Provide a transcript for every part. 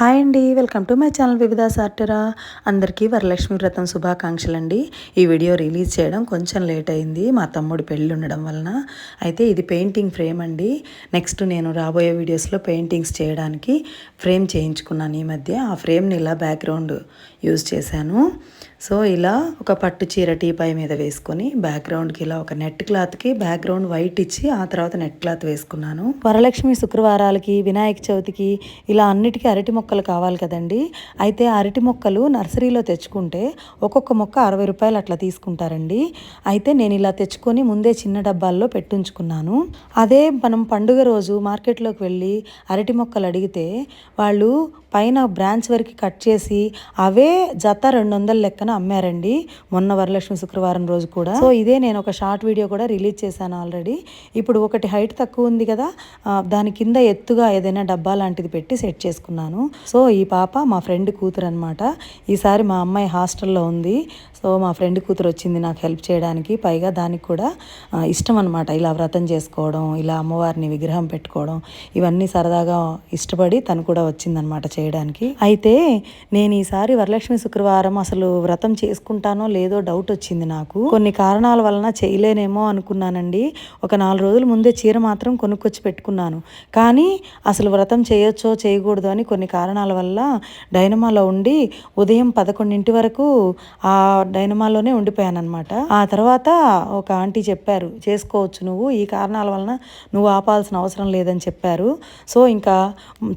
Hi అండి welcome to my channel వివిధ సార్టరా. అందరికీ వరలక్ష్మి వ్రతం శుభాకాంక్షలు అండి ఈ వీడియో రిలీజ్ చేయడం కొంచెం లేట్ అయింది మా తమ్ముడు పెళ్ళి ఉండడం వలన. అయితే ఇది పెయింటింగ్ ఫ్రేమ్ అండి. నెక్స్ట్ నేను రాబోయే వీడియోస్లో పెయింటింగ్స్ చేయడానికి ఫ్రేమ్ చేయించుకున్నాను ఈ మధ్య. ఆ ఫ్రేమ్ని ఇలా బ్యాక్గ్రౌండ్ యూజ్ చేశాను. సో ఇలా ఒక పట్టు చీర టీపాయ్ మీద వేసుకొని బ్యాక్గ్రౌండ్కి ఇలా ఒక నెట్ క్లాత్కి బ్యాక్గ్రౌండ్ వైట్ ఇచ్చి ఆ తర్వాత నెట్ క్లాత్ వేసుకున్నాను. వరలక్ష్మి శుక్రవారాలకి వినాయక చవితికి ఇలా అన్నిటికీ అరటి మొక్కలు కావాలి కదండి. అయితే అరటి మొక్కలు నర్సరీలో తెచ్చుకుంటే ఒక్కొక్క మొక్క అరవై రూపాయలు అట్లా తీసుకుంటారండి. అయితే నేను ఇలా తెచ్చుకొని ముందే చిన్న డబ్బాల్లో పెట్టుంచుకున్నాను. అదే మనం పండుగ రోజు మార్కెట్లోకి వెళ్ళి అరటి మొక్కలు అడిగితే వాళ్ళు పైన బ్రాంచ్ వరకు కట్ చేసి అవే జత రెండు వందల లెక్కన అమ్మారండి. మొన్న వరలక్ష్మి శుక్రవారం రోజు కూడా. సో ఇదే నేను ఒక షార్ట్ వీడియో కూడా రిలీజ్ చేశాను ఆల్రెడీ. ఇప్పుడు ఒకటి హైట్ తక్కువ ఉంది కదా దాని కింద ఎత్తుగా ఏదైనా డబ్బా లాంటిది పెట్టి సెట్ చేసుకున్నాను. సో ఈ పాప మా ఫ్రెండ్ కూతురు అనమాట ఈసారి మా అమ్మాయి హాస్టల్లో ఉంది. సో మా ఫ్రెండ్ కూతురు వచ్చింది నాకు హెల్ప్ చేయడానికి. పైగా దానికి కూడా ఇష్టం అనమాట ఇలా వ్రతం చేసుకోవడం ఇలా అమ్మవారిని విగ్రహం పెట్టుకోవడం ఇవన్నీ సరదాగా ఇష్టపడి తను కూడా వచ్చిందనమాట చేయడానికి. అయితే నేను ఈసారి వరలక్ష్మి శుక్రవారం అసలు వ్రతం చేసుకుంటానో లేదో డౌట్ వచ్చింది నాకు. కొన్ని కారణాల వలన చేయలేనేమో అనుకున్నానండి. ఒక నాలుగు రోజుల ముందే చీర మాత్రం కొనుక్కొచ్చి పెట్టుకున్నాను. కానీ అసలు వ్రతం చేయొచ్చో చేయకూడదు అని కొన్ని కారణాల వల్ల డైనమాలో ఉండి ఉదయం పదకొండింటి వరకు ఆ డైనమాలోనే ఉండిపోయాను అనమాట ఆ తర్వాత ఒక ఆంటీ చెప్పారు చేసుకోవచ్చు నువ్వు. ఈ కారణాల వలన నువ్వు ఆపాల్సిన అవసరం లేదని చెప్పారు. సో ఇంకా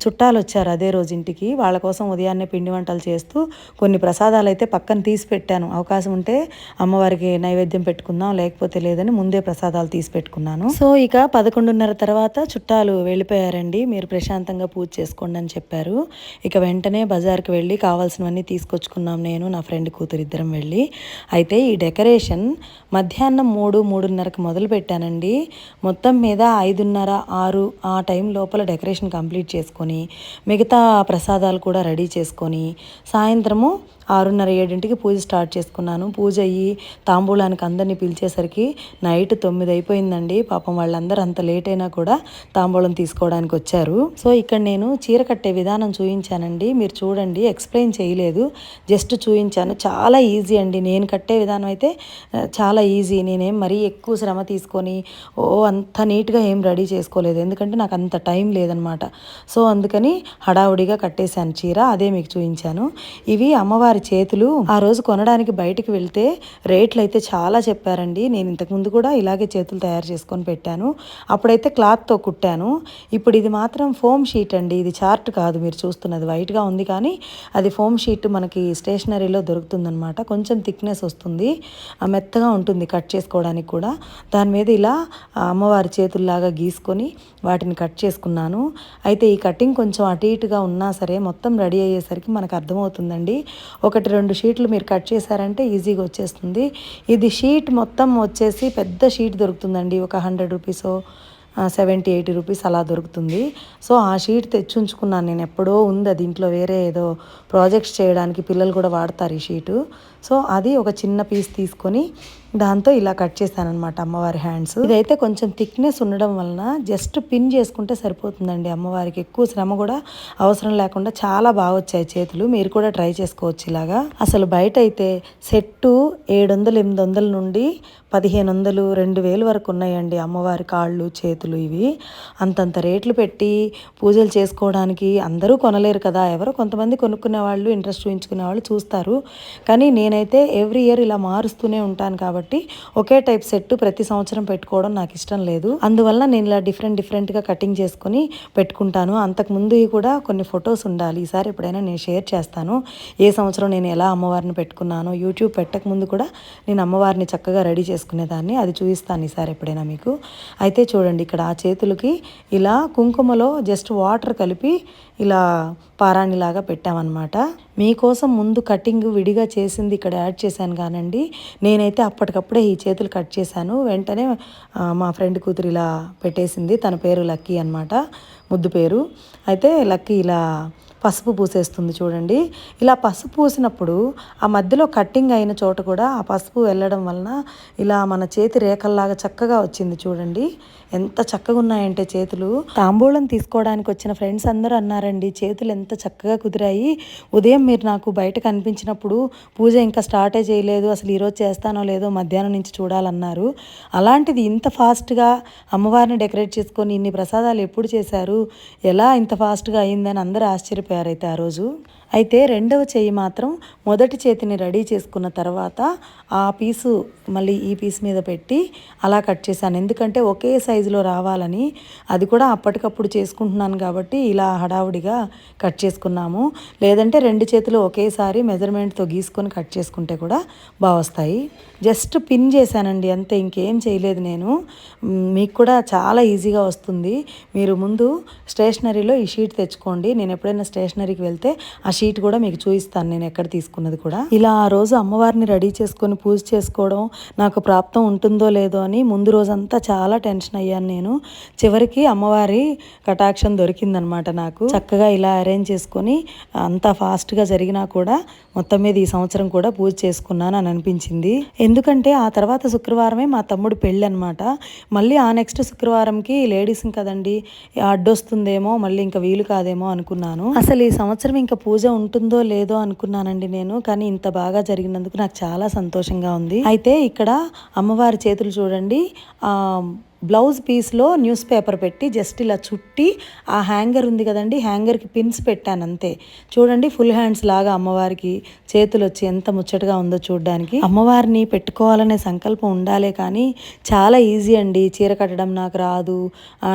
చుట్టాలు వచ్చారు అదే రోజు ఇంటికి. వాళ్ళ కోసం ఉదయాన్నే పిండి వంటలు చేస్తూ కొన్ని ప్రసాదాలు అయితే పక్కన తీసి పెట్టాను. అవకాశం ఉంటే అమ్మవారికి నైవేద్యం పెట్టుకుందాం లేకపోతే లేదని ముందే ప్రసాదాలు తీసి పెట్టుకున్నాను. సో ఇక పదకొండున్నర తర్వాత చుట్టాలు వెళ్ళిపోయారండి. మీరు ప్రశాంతంగా పూజ చేసుకోండి అని చెప్పారు. ఇక వెంటనే బజార్కి వెళ్ళి కావాల్సినవన్నీ తీసుకొచ్చుకున్నాం నేను నా ఫ్రెండ్ కూతురు ఇద్దరం వెళ్ళి. అయితే ఈ డెకరేషన్ మధ్యాహ్నం మూడు మూడున్నరకు మొదలు పెట్టానండి. మొత్తం మీద ఐదున్నర ఆరు ఆ టైం లోపల డెకరేషన్ కంప్లీట్ చేసుకొని మిగతా ప్రసాదాలు కూడా రెడీ చేసుకొని సాయంత్రము ఆరున్నర ఏడింటికి పూజ స్టార్ట్ చేసుకున్నాను. పూజ అయ్యి తాంబూలానికి అందరినీ పిలిచేసరికి నైట్ తొమ్మిది అయిపోయిందండి. పాపం వాళ్ళందరూ అంత లేట్ అయినా కూడా తాంబూలం తీసుకోవడానికి వచ్చారు. సో ఇక్కడ నేను చీర కట్టే విధానం చూపించానండి మీరు చూడండి ఎక్స్ప్లెయిన్ చేయలేదు. జస్ట్ చూపించాను చాలా ఈజీ అండి. నేను కట్టే విధానం అయితే చాలా ఈజీ. నేనేం మరీ ఎక్కువ శ్రమ తీసుకొని ఓ అంత నీట్గా ఏం రెడీ చేసుకోలేదు. ఎందుకంటే నాకు అంత టైం లేదనమాట. సో అందుకని హడావుడిగా కట్టేశాను చీర. అదే మీకు చూపించాను ఇవి అమ్మవారి వారి చేతులు ఆ రోజు కొనడానికి బయటికి వెళ్తే రేట్లు అయితే చాలా చెప్పారండి. నేను ఇంతకుముందు కూడా ఇలాగే చేతులు తయారు చేసుకొని పెట్టాను. అప్పుడైతే క్లాత్తో కుట్టాను. ఇప్పుడు ఇది మాత్రం ఫోమ్ షీట్ అండి. ఇది చార్ట్ కాదు మీరు చూస్తున్నది. వైట్గా ఉంది కానీ అది ఫోమ్ షీట్ మనకి స్టేషనరీలో దొరుకుతుందనమాట కొంచెం థిక్నెస్ వస్తుంది. మెత్తగా ఉంటుంది కట్ చేసుకోవడానికి కూడా. దాని మీద ఇలా అమ్మవారి చేతుల్లాగా గీసుకొని వాటిని కట్ చేసుకున్నాను. అయితే ఈ కటింగ్ కొంచెం అటు ఇటుగా ఉన్నా సరే మొత్తం రెడీ అయ్యేసరికి మనకు అర్థమవుతుందండి. ఒకటి రెండు షీట్లు మీరు కట్ చేశారంటే ఈజీగా వచ్చేస్తుంది. ఇది షీట్ మొత్తం వచ్చేసి పెద్ద షీట్ దొరుకుతుందండి. ఒక హండ్రెడ్ రూపీసో సెవెంటీ ఎయిటీ రూపీస్ అలా దొరుకుతుంది. సో ఆ షీట్ తెచ్చుంచుకున్నాను నేను. ఎప్పుడో ఉంది అది. ఇంట్లో వేరే ఏదో ప్రాజెక్ట్స్ చేయడానికి పిల్లలు కూడా వాడతారు ఈ షీటు. సో అది ఒక చిన్న పీస్ తీసుకొని దాంతో ఇలా కట్ చేశాను అనమాట అమ్మవారి హ్యాండ్స్. ఇదైతే కొంచెం థిక్నెస్ ఉండడం వలన జస్ట్ పిన్ చేసుకుంటే సరిపోతుందండి అమ్మవారికి. ఎక్కువ శ్రమ కూడా అవసరం లేకుండా చాలా బాగా వచ్చాయి చేతులు. మీరు కూడా ట్రై చేసుకోవచ్చు ఇలాగా. అసలు బయట అయితే సెట్టు ఏడు వందలు ఎనిమిది వందల నుండి పదిహేను వందలు రెండు వేలు వరకు ఉన్నాయండి అమ్మవారి కాళ్ళు చేతులు ఇవి. అంతంత రేట్లు పెట్టి పూజలు చేసుకోవడానికి అందరూ కొనలేరు కదా. ఎవరో కొంతమంది కొనుక్కునే వాళ్ళు ఇంట్రెస్ట్ చూపించుకునే వాళ్ళు చూస్తారు. కానీ నేను నేనైతే ఎవ్రీ ఇయర్ ఇలా మారుస్తూనే ఉంటాను కాబట్టి ఒకే టైప్ సెట్ ప్రతి సంవత్సరం పెట్టుకోవడం నాకు ఇష్టం లేదు. అందువల్ల నేను ఇలా డిఫరెంట్ డిఫరెంట్గా కటింగ్ చేసుకొని పెట్టుకుంటాను. అంతకుముందు కూడా కొన్ని ఫొటోస్ ఉండాలి. ఈసారి ఎప్పుడైనా నేను షేర్ చేస్తాను. ఏ సంవత్సరం నేను ఎలా అమ్మవారిని పెట్టుకున్నాను యూట్యూబ్ పెట్టక ముందు కూడా నేను అమ్మవారిని చక్కగా రెడీ చేసుకునేదాన్ని. అది చూపిస్తాను ఈసారి ఎప్పుడైనా మీకు. అయితే చూడండి ఇక్కడ ఆ చేతులకి ఇలా కుంకుమలో జస్ట్ వాటర్ కలిపి ఇలా పారాణిలాగా పెట్టామన్నమాట. మీకోసం ముందు కటింగ్ విడిగా చేసింది ఇక్కడ యాడ్ చేశాను కానండి. నేనైతే అప్పటికప్పుడే ఈ చేతులు కట్ చేశాను. వెంటనే మా ఫ్రెండ్ కూతురు ఇలా పెట్టేసింది. తన పేరు లక్కీ అనమాట ముద్దు పేరు. అయితే లక్కీ ఇలా పసుపు పూసేస్తుంది చూడండి. ఇలా పసుపు పూసినప్పుడు ఆ మధ్యలో కట్టింగ్ అయిన చోట కూడా ఆ పసుపు వెళ్ళడం వలన ఇలా మన చేతి రేఖల్లాగా చక్కగా వచ్చింది చూడండి. ఎంత చక్కగా ఉన్నాయంటే చేతులు. తాంబూలం తీసుకోవడానికి వచ్చిన ఫ్రెండ్స్ అందరూ అన్నారండి చేతులు ఎంత చక్కగా కుదిరాయి. ఉదయం మీరు నాకు బయట కనిపించినప్పుడు పూజ ఇంకా స్టార్టే చేయలేదు అసలు ఈరోజు చేస్తానో లేదో మధ్యాహ్నం నుంచి చూడాలన్నారు. అలాంటిది ఇంత ఫాస్ట్గా అమ్మవారిని డెకరేట్ చేసుకొని ఇన్ని ప్రసాదాలు ఎప్పుడు చేశారు? ఎలా ఇంత ఫాస్ట్గా అయిందని అందరూ ఆశ్చర్యపోయారైతే ఆ రోజు. అయితే రెండవ చేయి మాత్రం మొదటి చేతిని రెడీ చేసుకున్న తర్వాత ఆ పీసు మళ్ళీ ఈ పీస్ మీద పెట్టి అలా కట్ చేశాను. ఎందుకంటే ఒకే సైజులో రావాలని అది కూడా అప్పటికప్పుడు చేసుకుంటున్నాను కాబట్టి ఇలా హడావుడిగా కట్ చేసుకున్నాము. లేదంటే రెండు చేతులు ఒకేసారి మెజర్మెంట్తో గీసుకొని కట్ చేసుకుంటే కూడా బాగా వస్తాయి జస్ట్ పిన్ చేశానండి అంతే. ఇంకేం చేయలేదు నేను. మీకు కూడా చాలా ఈజీగా వస్తుంది. మీరు ముందు స్టేషనరీలో ఈ షీట్ తెచ్చుకోండి. నేను ఎప్పుడైనా స్టేషనరీకి వెళ్తే ఆ షీట్ కూడా మీకు చూపిస్తాను నేను ఎక్కడ తీసుకున్నది కూడా. ఇలా ఆ రోజు అమ్మవారిని రెడీ చేసుకొని పూజ చేసుకోవడం నాకు ప్రాప్తం ఉంటుందో లేదో అని ముందు రోజంతా చాలా టెన్షన్ అయ్యాను నేను. చివరికి అమ్మవారి కటాక్షం దొరికిందనమాట నాకు. చక్కగా ఇలా అరేంజ్ చేసుకొని అంతా ఫాస్ట్గా జరిగినా కూడా మొత్తం మీద ఈ సంవత్సరం కూడా పూజ చేసుకున్నాను అని అనిపించింది. ఎందుకంటే ఆ తర్వాత శుక్రవారమే మా తమ్ముడు పెళ్ళి అనమాట మళ్ళీ ఆ నెక్స్ట్ శుక్రవారంకి లేడీస్ కదండి అడ్డొస్తుందేమో మళ్ళీ ఇంకా వీలు కాదేమో అనుకున్నాను. అసలు ఈ సంవత్సరం ఇంకా పూజ ఉంటుందో లేదో అనుకున్నానండి నేను కానీ ఇంత బాగా జరిగినందుకు నాకు చాలా సంతోషంగా ఉంది. అయితే ఇక్కడ అమ్మవారి చేతులు చూడండి. ఆ బ్లౌజ్ పీస్లో న్యూస్ పేపర్ పెట్టి జస్ట్ ఇలా చుట్టి ఆ హ్యాంగర్ ఉంది కదండి హ్యాంగర్కి పిన్స్ పెట్టాను అంతే. చూడండి ఫుల్ హ్యాండ్స్ లాగా అమ్మవారికి చేతులు వచ్చి ఎంత ముచ్చటగా ఉందో చూడడానికి. అమ్మవారిని పెట్టుకోవాలనే సంకల్పం ఉండాలే కానీ చాలా ఈజీ అండి. చీర కట్టడం నాకు రాదు.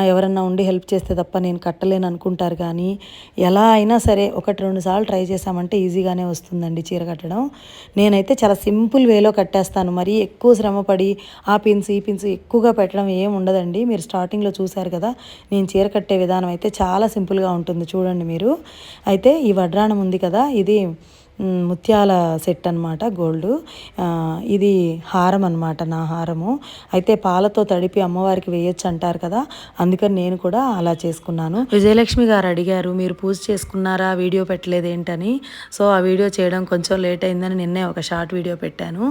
ఎవరన్నా ఉండి హెల్ప్ చేస్తే తప్ప నేను కట్టలేను అనుకుంటారు కానీ ఎలా అయినా సరే ఒకటి రెండు సార్లు ట్రై చేసామంటే ఈజీగానే వస్తుందండి చీర కట్టడం. నేనైతే చాలా సింపుల్ వేలో కట్టేస్తాను. మరీ ఎక్కువ శ్రమపడి ఆ పిన్స్ ఈ పిన్స్ ఎక్కువగా పెట్టడం ఏం ఉండదండి. మీరు స్టార్టింగ్లో చూశారు కదా నేను చీర కట్టే విధానం అయితే చాలా సింపుల్గా ఉంటుంది చూడండి మీరు. అయితే ఈ వడ్రాణం ఉంది కదా ఇది ముత్యాల సెట్ అనమాట గోల్డ్ ఇది హారం అనమాట నా హారము. అయితే పాలతో తడిపి అమ్మవారికి వేయొచ్చు అంటారు కదా అందుకని నేను కూడా అలా చేసుకున్నాను. విజయలక్ష్మి గారు అడిగారు మీరు పూజ చేసుకున్నారా? వీడియో పెట్టలేదు ఏంటని సో ఆ వీడియో చేయడం కొంచెం లేట్ అయిందని నిన్నే ఒక షార్ట్ వీడియో పెట్టాను.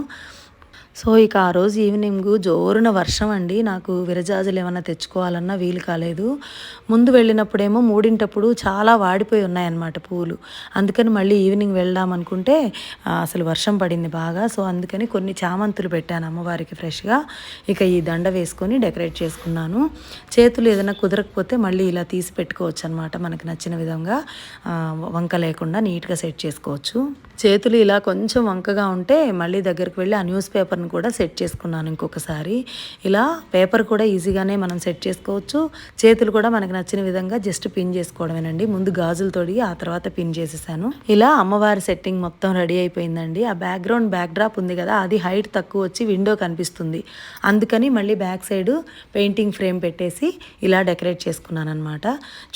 సో ఇక ఆ రోజు ఈవినింగ్ జోరున వర్షం అండి నాకు విరజాజులు ఏమైనా తెచ్చుకోవాలన్నా వీలు కాలేదు. ముందు వెళ్ళినప్పుడేమో మూడింటప్పుడు చాలా వాడిపోయి ఉన్నాయన్నమాట పూలు. అందుకని మళ్ళీ ఈవినింగ్ వెళ్దాం అనుకుంటే అసలు వర్షం పడింది బాగా. సో అందుకని కొన్ని చామంతులు పెట్టాను అమ్మవారికి ఫ్రెష్గా. ఇక ఈ దండ వేసుకొని డెకరేట్ చేసుకున్నాను. చేతులు ఏదైనా కుదరకపోతే మళ్ళీ ఇలా తీసి పెట్టుకోవచ్చు అనమాట మనకు నచ్చిన విధంగా. వంక లేకుండా నీట్గా సెట్ చేసుకోవచ్చు. చేతులు ఇలా కొంచెం వంకగా ఉంటే మళ్ళీ దగ్గరికి వెళ్ళి ఆ న్యూస్ పేపర్ని కూడా సెట్ చేసుకున్నాను ఇంకొకసారి. ఇలా పేపర్ కూడా ఈజీగానే మనం సెట్ చేసుకోవచ్చు. చేతులు కూడా మనకు నచ్చిన విధంగా జస్ట్ పిన్ చేసుకోవడమేనండి. ముందు గాజులు తొడిగి ఆ తర్వాత పిన్ చేసేసాను. ఇలా అమ్మవారి సెట్టింగ్ మొత్తం రెడీ అయిపోయిందండి. ఆ బ్యాక్గ్రౌండ్ బ్యాక్ డ్రాప్ ఉంది కదా అది హైట్ తక్కువ వచ్చి విండో కనిపిస్తుంది. అందుకని మళ్ళీ బ్యాక్ సైడ్ పెయింటింగ్ ఫ్రేమ్ పెట్టేసి ఇలా డెకరేట్ చేసుకున్నాను అనమాట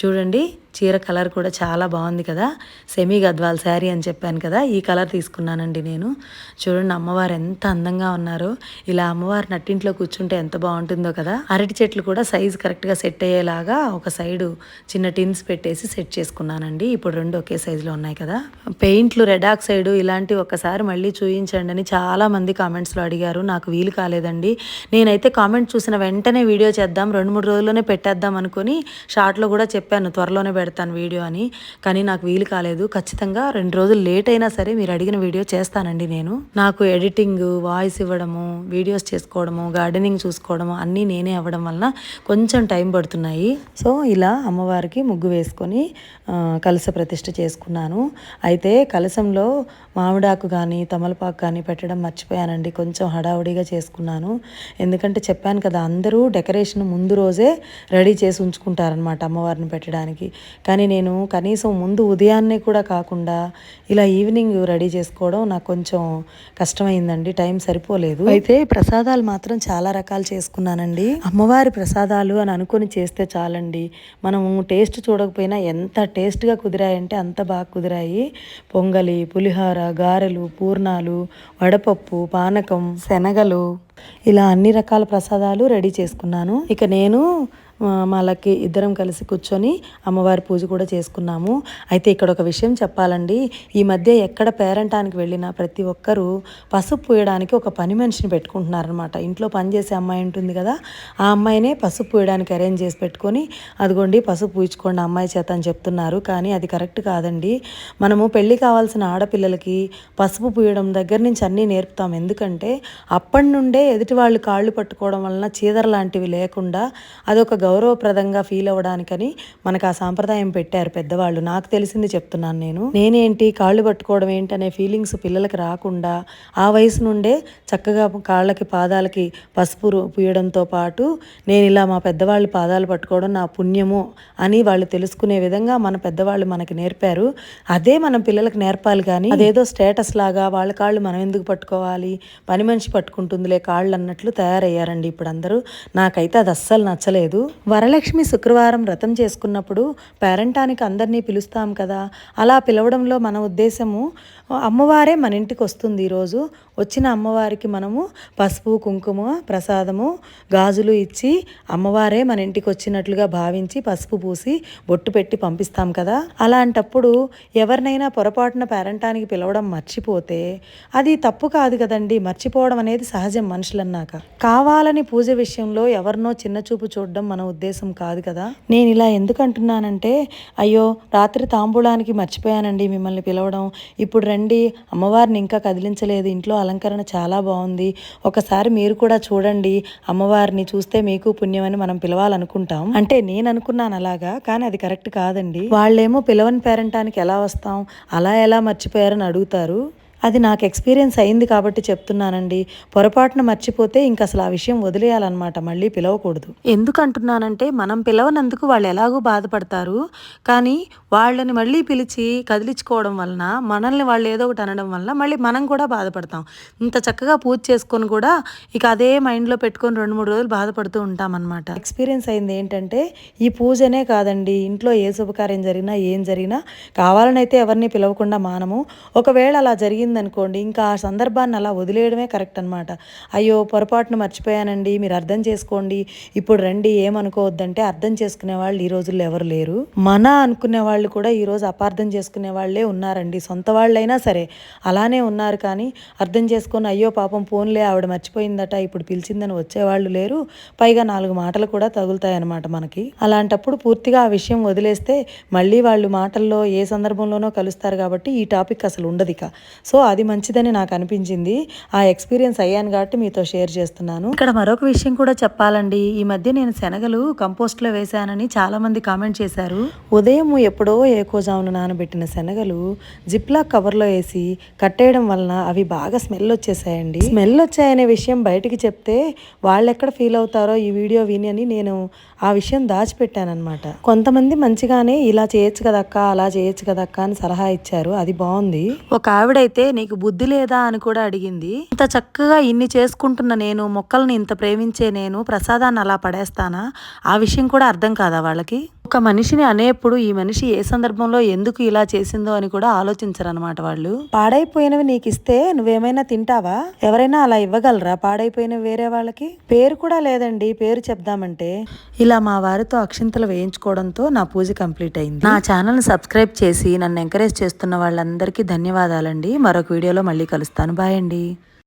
చూడండి చీర కలర్ కూడా చాలా బాగుంది కదా. సెమీ గద్వాల్ శారీ అని చెప్పాను కదా. ఈ కలర్ తీసుకున్నానండి నేను. చూడండి అమ్మవారు ఎంత అందంగా ఉన్నారో. ఇలా అమ్మవారు నట్టింట్లో కూర్చుంటే ఎంత బాగుంటుందో కదా. అరటి చెట్లు కూడా సైజు కరెక్ట్గా సెట్ అయ్యేలాగా ఒక సైడు చిన్న టిన్స్ పెట్టేసి సెట్ చేసుకున్నానండి. ఇప్పుడు రెండు ఒకే సైజులో ఉన్నాయి కదా. పెయింట్లు రెడ్ ఆక్సైడ్ ఇలాంటి ఒకసారి మళ్ళీ చూయించండి అని చాలా మంది కామెంట్స్లో అడిగారు. నాకు వీలు కాలేదండి. నేనైతే కామెంట్ చూసిన వెంటనే వీడియో చేద్దాం. రెండు మూడు రోజుల్లోనే పెట్టేద్దాం అనుకుని షార్ట్లో కూడా చెప్పాను. త్వరలోనే పెడతాను వీడియో అని. కానీ నాకు వీలు కాలేదు. ఖచ్చితంగా రెండు రోజులు లేట్ అయినా సరే మీరు అడిగిన వీడియో చేస్తానండి నేను. నాకు ఎడిటింగ్ వాయిస్ ఇవ్వడము వీడియోస్ చేసుకోవడము గార్డెనింగ్ చూసుకోవడము అన్నీ నేనే అవ్వడం వలన కొంచెం టైం పడుతున్నాయి. సో ఇలా అమ్మవారికి ముగ్గు వేసుకొని కలస కలశ చేసుకున్నాను. అయితే కలశంలో మామిడాకు కానీ తమలపాకు కానీ పెట్టడం మర్చిపోయానండి. కొంచెం హడావుడిగా చేసుకున్నాను. ఎందుకంటే చెప్పాను కదా అందరూ డెకరేషన్ ముందు రోజే రెడీ చేసి ఉంచుకుంటారనమాట అమ్మవారిని పెట్టడానికి. కానీ నేను కనీసం ముందు ఉదయాన్నే కూడా కాకుండా ఇలా ఈవినింగ్ రెడీ చేసుకోవడం నాకు కొంచెం కష్టమైందండి. టైం సరిపోలేదు. అయితే ప్రసాదాలు మాత్రం చాలా రకాలు చేసుకున్నానండి. అమ్మవారి ప్రసాదాలు అని అనుకొని చేస్తే చాలండి. మనం టేస్ట్ చూడకపోయినా ఎంత టేస్ట్గా కుదిరాయంటే అంత బాగా కుదిరాయి. పొంగలి పులిహోర గారెలు పూర్ణాలు వడపప్పు పానకం శనగలు ఇలా అన్ని రకాల ప్రసాదాలు రెడీ చేసుకున్నాను. ఇక నేను మాలకి ఇద్దరం కలిసి కూర్చొని అమ్మవారి పూజ కూడా చేసుకున్నాము. అయితే ఇక్కడ ఒక విషయం చెప్పాలండి. ఈ మధ్య ఎక్కడ పేరంటానికి వెళ్ళినా ప్రతి ఒక్కరూ పసుపు పూయడానికి ఒక పని మనిషిని పెట్టుకుంటున్నారనమాట ఇంట్లో పనిచేసే అమ్మాయి ఉంటుంది కదా ఆ అమ్మాయినే పసుపు పూయడానికి అరేంజ్ చేసి పెట్టుకొని అదిగోండి పసుపు పూయించుకోండి అమ్మాయి చేత అని చెప్తున్నారు. కానీ అది కరెక్ట్ కాదండి. మనము పెళ్ళి కావాల్సిన ఆడపిల్లలకి పసుపు పూయడం దగ్గర నుంచి అన్నీ నేర్పుతాం. ఎందుకంటే అప్పటి నుండే ఎదుటి వాళ్ళు కాళ్ళు పట్టుకోవడం వలన చీదర లాంటివి లేకుండా అదొక గౌరవప్రదంగా ఫీల్ అవ్వడానికని మనకు ఆ సాంప్రదాయం పెట్టారు పెద్దవాళ్ళు. నాకు తెలిసింది చెప్తున్నాను నేను. నేనేంటి? కాళ్ళు పట్టుకోవడం ఏంటి అనే ఫీలింగ్స్ పిల్లలకి రాకుండా ఆ వయసు నుండే చక్కగా కాళ్ళకి పాదాలకి పసుపు పూయడంతో పాటు నేను ఇలా మా పెద్దవాళ్ళు పాదాలు పట్టుకోవడం నా పుణ్యము అని వాళ్ళు తెలుసుకునే విధంగా మన పెద్దవాళ్ళు మనకి నేర్పారు. అదే మనం పిల్లలకు నేర్పాలి కానీ అదేదో స్టేటస్ లాగా వాళ్ళ కాళ్ళు మనం ఎందుకు పట్టుకోవాలి? పని మనిషి పట్టుకుంటుందిలే కాళ్ళు అన్నట్లు తయారయ్యారండి ఇప్పుడు అందరూ నాకైతే అది అస్సలు నచ్చలేదు. వరలక్ష్మి శుక్రవారం వ్రతం చేసుకున్నప్పుడు పేరంటానికి అందరినీ పిలుస్తాం కదా. అలా పిలవడంలో మన ఉద్దేశము అమ్మవారే మన ఇంటికి వస్తుంది ఈరోజు. వచ్చిన అమ్మవారికి మనము పసుపు కుంకుమ ప్రసాదము గాజులు ఇచ్చి అమ్మవారే మన ఇంటికి వచ్చినట్లుగా భావించి పసుపు పూసి బొట్టు పెట్టి పంపిస్తాం కదా. అలాంటప్పుడు ఎవరినైనా పొరపాటున పేరంటానికి పిలవడం మర్చిపోతే అది తప్పు కాదు కదండి. మర్చిపోవడం అనేది సహజం మనుషులన్నాక. కావాలని పూజ విషయంలో ఎవరినో చిన్న చూపు చూడడం మన ఉద్దేశం కాదు కదా? నేను ఇలా ఎందుకు అంటున్నానంటే అయ్యో రాత్రి తాంబూలానికి మర్చిపోయానండి మిమ్మల్ని పిలవడం. ఇప్పుడు రండి అమ్మవారిని ఇంకా కదిలించలేదు. ఇంట్లో అలంకరణ చాలా బాగుంది. ఒకసారి మీరు కూడా చూడండి అమ్మవారిని చూస్తే మీకు పుణ్యం అని మనం పిలవాలనుకుంటాం. అంటే నేను అనుకున్నాను అలాగా కానీ అది కరెక్ట్ కాదండి. వాళ్ళేమో పిలవని పేరంటానికి ఎలా వస్తాం అలా ఎలా మర్చిపోయారని అడుగుతారు. అది నాకు ఎక్స్పీరియన్స్ అయింది కాబట్టి చెప్తున్నానండి. పొరపాటున మర్చిపోతే ఇంక అసలు ఆ విషయం వదిలేయాలన్నమాట. మళ్ళీ పిలవకూడదు. ఎందుకు అంటున్నానంటే మనం పిలవనందుకు వాళ్ళు ఎలాగో బాధపడతారు. కానీ వాళ్ళని మళ్ళీ పిలిచి కదిలించుకోవడం వలన మనల్ని వాళ్ళు ఏదో ఒకటి అనడం వలన మళ్ళీ మనం కూడా బాధపడతాం. ఇంత చక్కగా పూజ చేసుకొని కూడా ఇక అదే మైండ్లో పెట్టుకొని రెండు మూడు రోజులు బాధపడుతూ ఉంటామన్నమాట. ఎక్స్పీరియన్స్ అయింది ఏంటంటే ఈ పూజనే కాదండి. ఇంట్లో ఏ శుభకార్యం జరిగినా ఏం జరిగినా కావాలనైతే ఎవరిని పిలవకుండా మానము. ఒకవేళ అలా జరిగిందనుకోండి ఇంకా ఆ సందర్భాన్ని అలా వదిలేయడమే కరెక్ట్ అనమాట అయ్యో పొరపాటున మర్చిపోయానండి మీరు అర్థం చేసుకోండి ఇప్పుడు రండి ఏమనుకోవద్దంటే అర్థం చేసుకునే వాళ్ళు ఈ రోజుల్లో ఎవరు లేరు. మన అనుకునే వాళ్ళు కూడా ఈరోజు అపార్థం చేసుకునే వాళ్ళే ఉన్నారండి సొంత వాళ్ళైనా సరే. అలానే ఉన్నారు కానీ అర్థం చేసుకొని అయ్యో పాపం ఫోన్లే ఆవిడ మర్చిపోయిందట ఇప్పుడు పిలిచిందని వచ్చేవాళ్ళు లేరు. పైగా నాలుగు మాటలు కూడా తగులుతాయన్నమాట మనకి. అలాంటప్పుడు పూర్తిగా ఆ విషయం వదిలేస్తే మళ్ళీ వాళ్ళు మాటల్లో ఏ సందర్భంలోనో కలుస్తారు కాబట్టి ఈ టాపిక్ అసలు ఉండదు ఇక. సో అది మంచిదని నాకు అనిపించింది. ఆ ఎక్స్పీరియన్స్ అయ్యాను కాబట్టి మీతో షేర్ చేస్తున్నాను. ఇక్కడ మరొక విషయం కూడా చెప్పాలండి. ఈ మధ్య నేను శనగలు కంపోస్ట్లో వేశానని చాలా మంది కామెంట్ చేశారు. ఉదయం ఎప్పుడో ఏకోజామున నానబెట్టిన శనగలు జిప్లా కవర్లో వేసి కట్టేయడం వలన అవి బాగా స్మెల్ వచ్చేసాయండి. స్మెల్ వచ్చాయనే విషయం బయటికి చెప్తే వాళ్ళు ఎక్కడ ఫీల్ అవుతారో ఈ వీడియో విని అని నేను ఆ విషయం దాచిపెట్టానమాట కొంతమంది మంచిగానే ఇలా చేయొచ్చు కదక్క అలా చేయొచ్చు కదక్క అని సలహా ఇచ్చారు. అది బాగుంది. ఒక ఆవిడైతే నీకు బుద్ధి లేదా అని కూడా అడిగింది. ఇంత చక్కగా ఇన్ని చేసుకుంటున్న నేను మొక్కల్ని ఇంత ప్రేమించే నేను ప్రసాదాన్ని అలా పడేస్తానా? ఆ విషయం కూడా అర్థం కాదా వాళ్ళకి? ఒక మనిషిని అనేప్పుడు ఈ మనిషి ఏ సందర్భంలో ఎందుకు ఇలా చేసిందో అని కూడా ఆలోచించరనమాట వాళ్ళు. పాడైపోయినవి నీకు ఇస్తే నువ్వేమైనా తింటావా? ఎవరైనా అలా ఇవ్వగలరా? పాడైపోయినవి వేరే వాళ్ళకి? పేరు కూడా లేదండి. పేరు చెప్దామంటే. ఇలా మా వారితో అక్షింతలు వేయించుకోవడంతో నా పూజ కంప్లీట్ అయింది. నా ఛానల్ని సబ్స్క్రైబ్ చేసి నన్ను ఎంకరేజ్ చేస్తున్న వాళ్ళందరికీ ధన్యవాదాలండి. మరొక వీడియోలో మళ్ళీ కలుస్తాను. బాయ్ అండి.